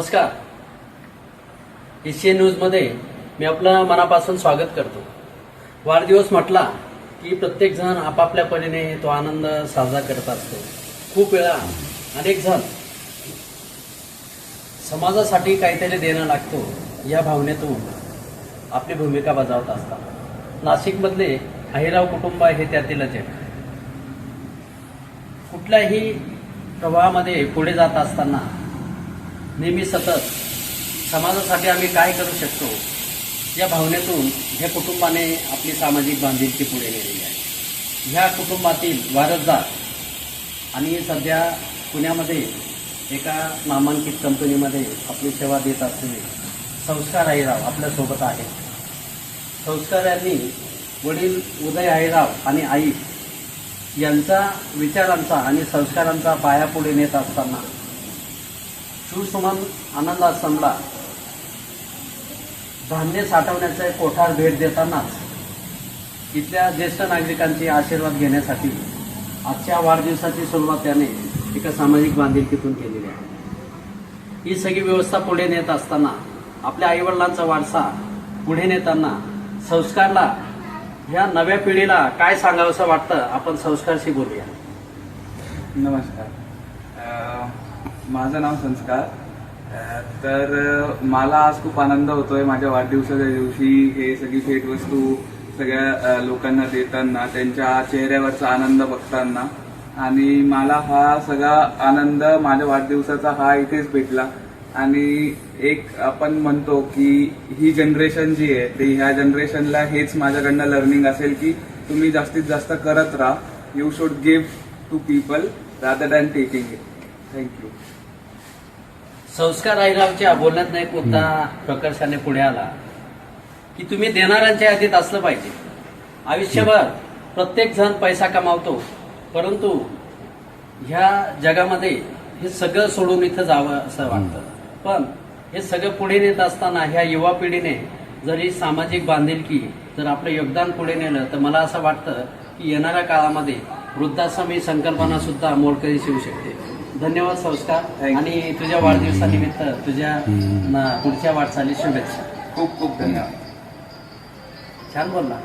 नमस्कार. एशियन न्यूजमध्ये मी आपलं मनापासून स्वागत करतो. वाढदिवस म्हटला की प्रत्येक जण आपापल्या परीने तो आनंद साजरा करत असतो. खूप वेळा अनेक जण समाजासाठी काहीतरी देणं लागतो या भावनेतून आपली भूमिका बजावत असतात. नाशिकमधले अहिराव कुटुंब हे त्यातीलच एक. कुठल्याही प्रवाहामध्ये पुढे जात असताना नेहमी सतत समाजासाठी आम्ही काय करू शकतो? या भावनेतून ह्या कुटुंबाने आपली सामाजिक बांधिलकी पुढे नेलेली आहे. ह्या कुटुंबातील वारसदार आणि सध्या पुण्यामध्ये एका नामांकित कंपनीमध्ये आपली सेवा देत असलेले संस्कार आईराव आपल्यासोबत आहेत. संस्कार यांनी वडील उदय आईराव आणि आई यांचा विचारांचा आणि संस्कारांचा पाया पुढे नेत असताना सुसुमन आनंद आश्रमला धान्य साठवण्याचा एक कोठार भेट देतानाच इथल्या ज्येष्ठ नागरिकांचे आशीर्वाद घेण्यासाठी आजच्या वाढदिवसाची सुरुवात त्याने एका सामाजिक बांधिलकीतून केलेली आहे. ही सगळी व्यवस्था पुढे नेत असताना आपल्या आईवडिलांचा वारसा पुढे नेताना संस्कारला ह्या नव्या पिढीला काय सांगावंसं वाटतं? आपण संस्कारशी बोलूया. नमस्कार. माझं नाव संस्कार. तर मला आज खूप आनंद होतोय माझ्या वाढदिवसाच्या दिवशी. हे सगळी भेटवस्तू सगळ्या लोकांना देताना त्यांच्या चेहऱ्यावरचा आनंद बघताना. आणि मला हा सगळा आनंद माझ्या वाढदिवसाचा हा इथेच भेटला. आणि एक आपण म्हणतो की ही जनरेशन जी आहे ते ह्या जनरेशनला हेच माझ्याकडनं लर्निंग असेल की तुम्ही जास्तीत जास्त करत राहा. You should give to people rather than taking it thank you संस्कार आईरावच्या बोलण्यात एक मुद्दा प्रकर्षाने पुढे आला की तुम्ही देणाऱ्यांच्या यादीत असलं पाहिजे. आयुष्यभर प्रत्येक जण पैसा कमावतो परंतु ह्या जगामध्ये हे सगळं सोडून इथं जावं असं वाटतं. पण हे सगळं पुढे नेत असताना ह्या युवा पिढीने जरी सामाजिक बांधिलकी जर आपलं योगदान पुढे नेलं तर मला असं वाटतं की येणाऱ्या काळामध्ये वृद्धाश्रम ही संकल्पना सुद्धा मोडकरी येऊ शकते. धन्यवाद संस्कार. आणि तुझ्या वाढदिवसानिमित्त तुझ्या ना- पुढच्या वाटचाली शुभेच्छा. खूप खूप धन्यवाद. छान बोलला.